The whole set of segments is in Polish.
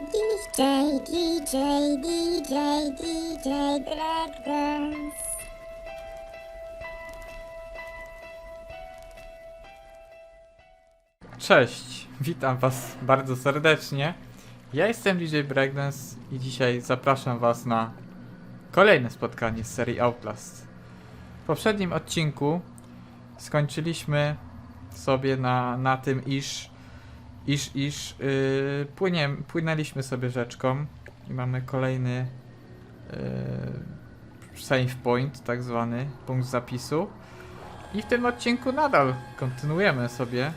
DJ, DJ, DJ, DJ Breakdance. Cześć, witam Was bardzo serdecznie. Ja jestem DJ Breakdance i dzisiaj zapraszam Was na kolejne spotkanie z serii Outlast. W poprzednim odcinku skończyliśmy sobie na, na tym, iż, iż, iż yy, płynie, płynęliśmy sobie rzeczką i mamy kolejny yy, save point, tak zwany punkt zapisu. I w tym odcinku nadal kontynuujemy sobie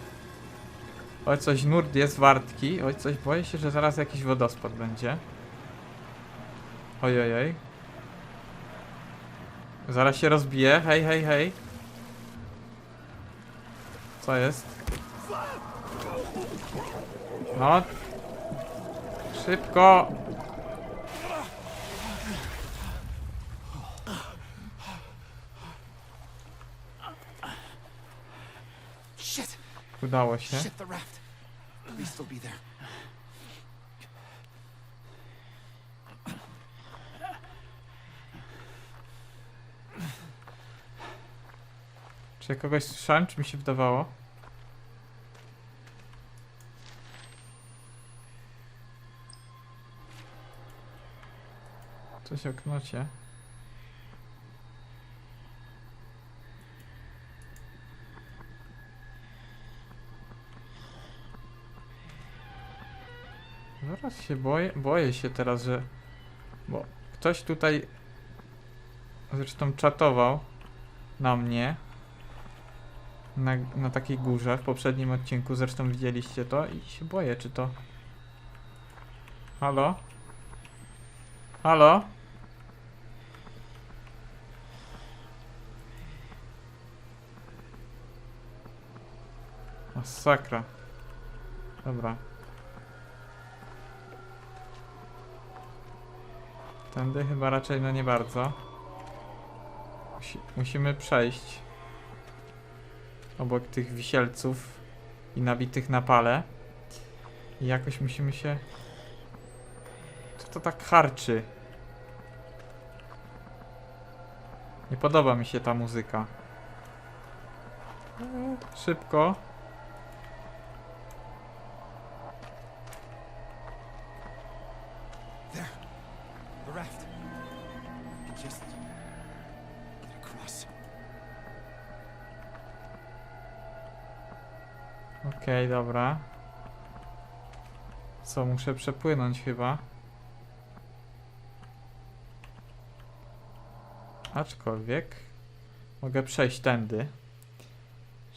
Oj, coś nurt jest wartki. Oj, coś boję się, że zaraz jakiś wodospad będzie. Oj, oj, oj. Zaraz się rozbije. Hej, hej, hej. Co jest? No. Szybko. Udało się. Czy ja kogoś słyszałem, czy mi się wydawało? Coś o knocie. Zaraz się boję, boję się teraz, że... Bo ktoś tutaj zresztą czatował na mnie na, na takiej górze w poprzednim odcinku, zresztą widzieliście to i się boję, czy to... Halo? Halo? Masakra. Dobra. Tędy chyba raczej no nie bardzo. Musi, musimy przejść obok tych wisielców i nabitych na pale. I jakoś musimy się... Co to tak harczy? Nie podoba mi się ta muzyka. Eee, Szybko. Just get across. Okej, dobra. Co, muszę przepłynąć chyba. Aczkolwiek mogę przejść tędy,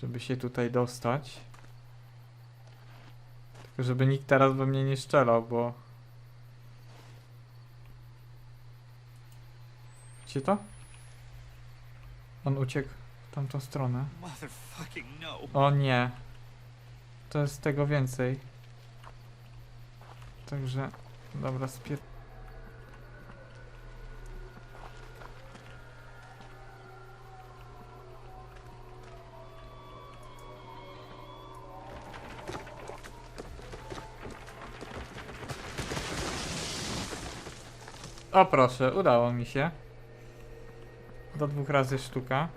żeby się tutaj dostać. Tylko żeby nikt teraz we mnie nie strzelał, bo... Widzicie to? On uciekł w tamtą stronę. No. O nie. To jest tego więcej. Także, dobra, spier... O proszę, udało mi się. Do dwóch razy sztuka.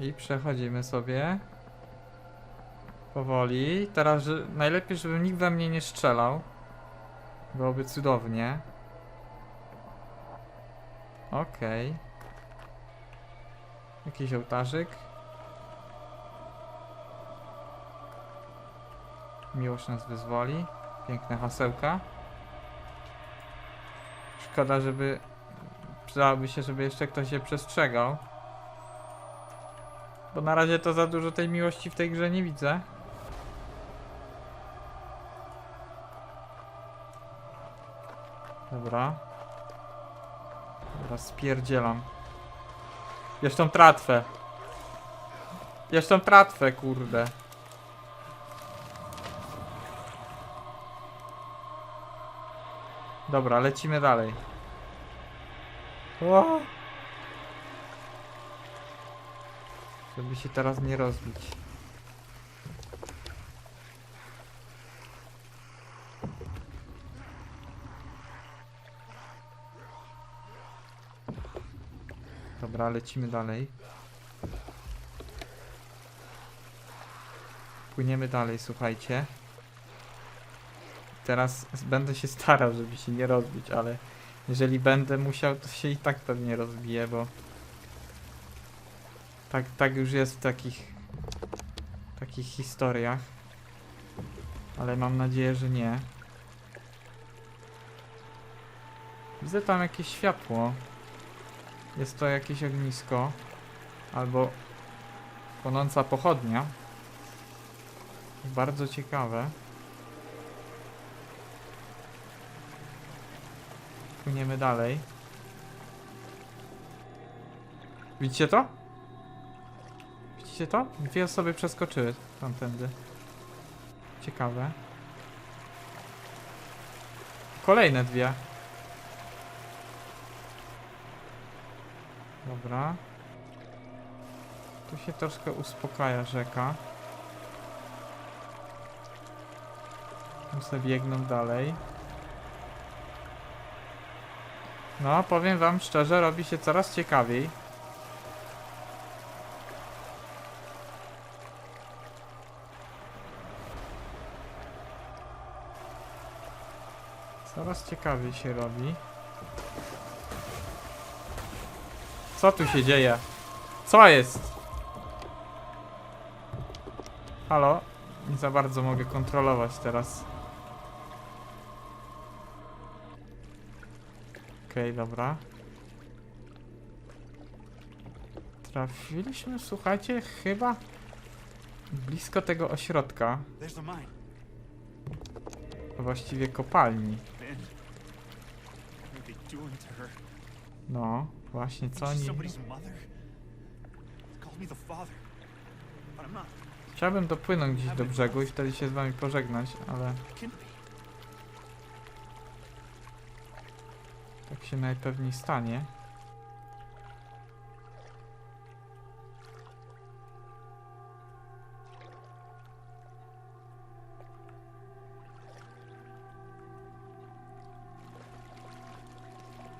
I przechodzimy sobie. Powoli. Teraz że najlepiej, żeby nikt we mnie nie strzelał. Byłoby cudownie. Okej. Jakiś ołtarzyk. Miłość nas wyzwoli. Piękne hasełka. Szkoda, żeby... Przydałoby się, żeby jeszcze ktoś się przestrzegał. Bo na razie to za dużo tej miłości w tej grze nie widzę. Dobra. Dobra, spierdzielam. Jeszcze tą tratwę. Jeszcze tą tratwę, kurde. Dobra, lecimy dalej. Żeby się teraz nie rozbić. Dobra, lecimy dalej. Płyniemy dalej, słuchajcie. Teraz będę się starał, żeby się nie rozbić, ale jeżeli będę musiał, to się i tak pewnie rozbiję, bo tak, tak już jest w takich takich historiach. Ale mam nadzieję, że nie. Widzę tam jakieś światło. Jest to jakieś ognisko. Albo płonąca pochodnia. Bardzo ciekawe. Płyniemy dalej. Widzicie to? Widzicie to? Dwie osoby przeskoczyły tamtędy. Ciekawe. Kolejne dwie. Dobra. Tu się troszkę uspokaja rzeka. Sobie biegną dalej. No, powiem wam szczerze, robi się coraz ciekawiej. Coraz ciekawiej się robi. Co tu się dzieje? Co jest? Halo? Nie za bardzo mogę kontrolować teraz. Okej, dobra. Trafiliśmy, słuchajcie, chyba blisko tego ośrodka, właściwie kopalni. No, właśnie co oni... Chciałbym dopłynąć gdzieś do brzegu i wtedy się z wami pożegnać, ale tak się najpewniej stanie.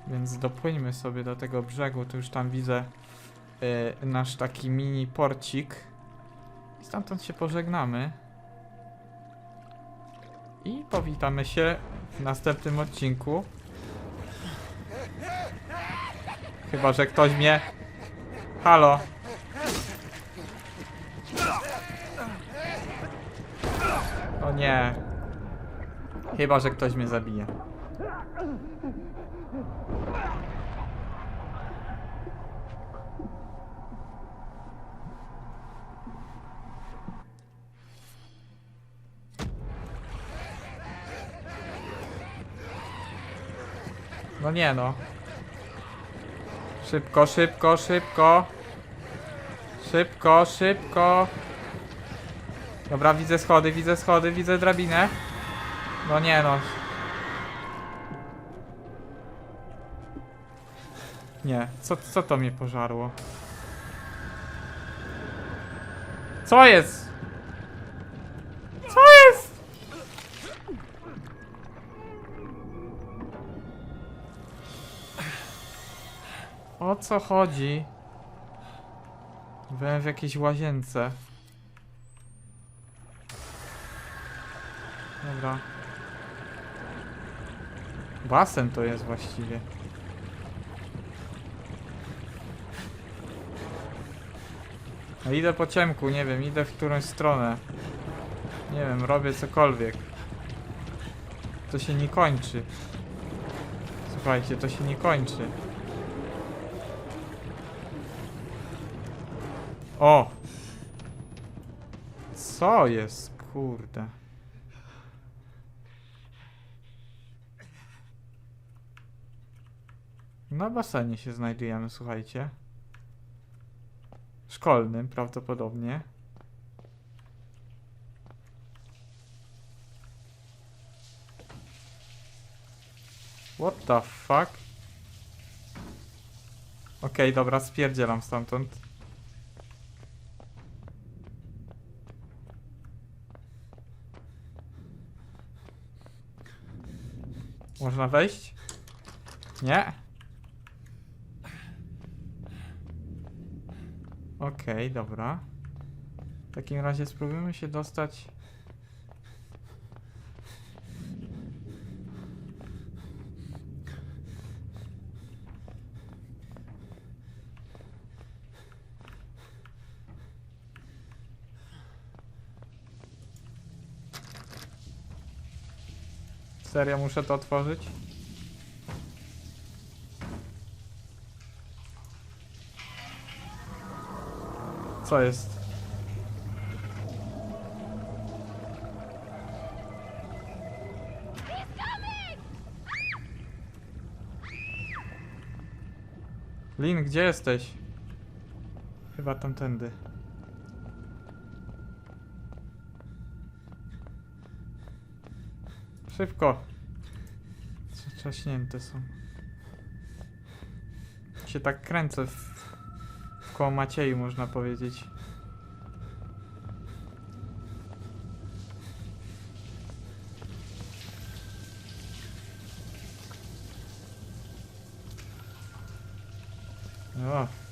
Więc dopłyńmy sobie do tego brzegu, tu już tam widzę y, nasz taki mini porcik. I stamtąd się pożegnamy. I powitamy się w następnym odcinku. Chyba, że ktoś mnie... Halo. O nie. Chyba, że ktoś mnie zabije. No nie no. Szybko, szybko, szybko. Szybko, szybko. Dobra, widzę schody, widzę schody, widzę drabinę. No nie no. Nie, co, co to mnie pożarło? Co jest? O co chodzi? Byłem w jakiejś łazience. Dobra. Basen to jest właściwie. Idę po ciemku, nie wiem, idę w którąś stronę. Nie wiem, robię cokolwiek. To się nie kończy. Słuchajcie, to się nie kończy. O! Co jest, kurde? Na basenie się znajdujemy, słuchajcie. Szkolnym prawdopodobnie. What the fuck? Okej, dobra, spierdzielam stamtąd. Można wejść? Nie? Okej, okay, dobra. W takim razie spróbujmy się dostać Serio muszę to otworzyć? Co jest? Lin, gdzie jesteś? Chyba tamtędy. Szybko. Trza- Trzaśnięte są. Się tak kręcę w, koło Macieju, można powiedzieć. O.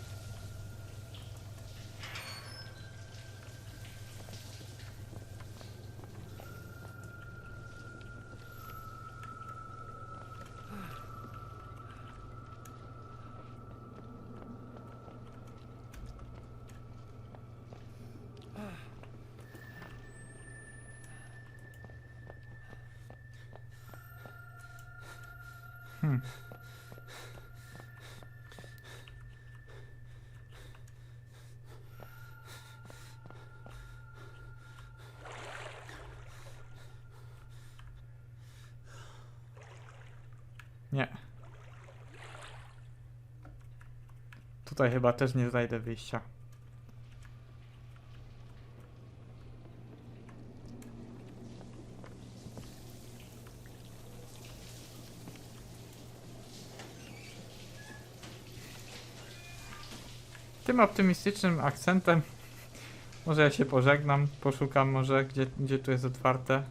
Hmm. Nie. Tutaj chyba też nie znajdę wyjścia. Tym optymistycznym akcentem może ja się pożegnam, poszukam może gdzie, gdzie tu jest otwarte.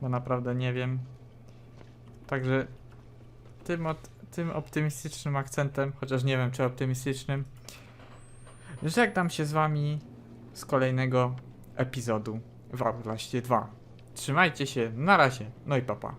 bo naprawdę nie wiem. Także tym, od, tym optymistycznym akcentem, chociaż nie wiem czy optymistycznym, żegnam się z wami z kolejnego epizodu w Outlaście 2. Trzymajcie się, na razie, no i papa.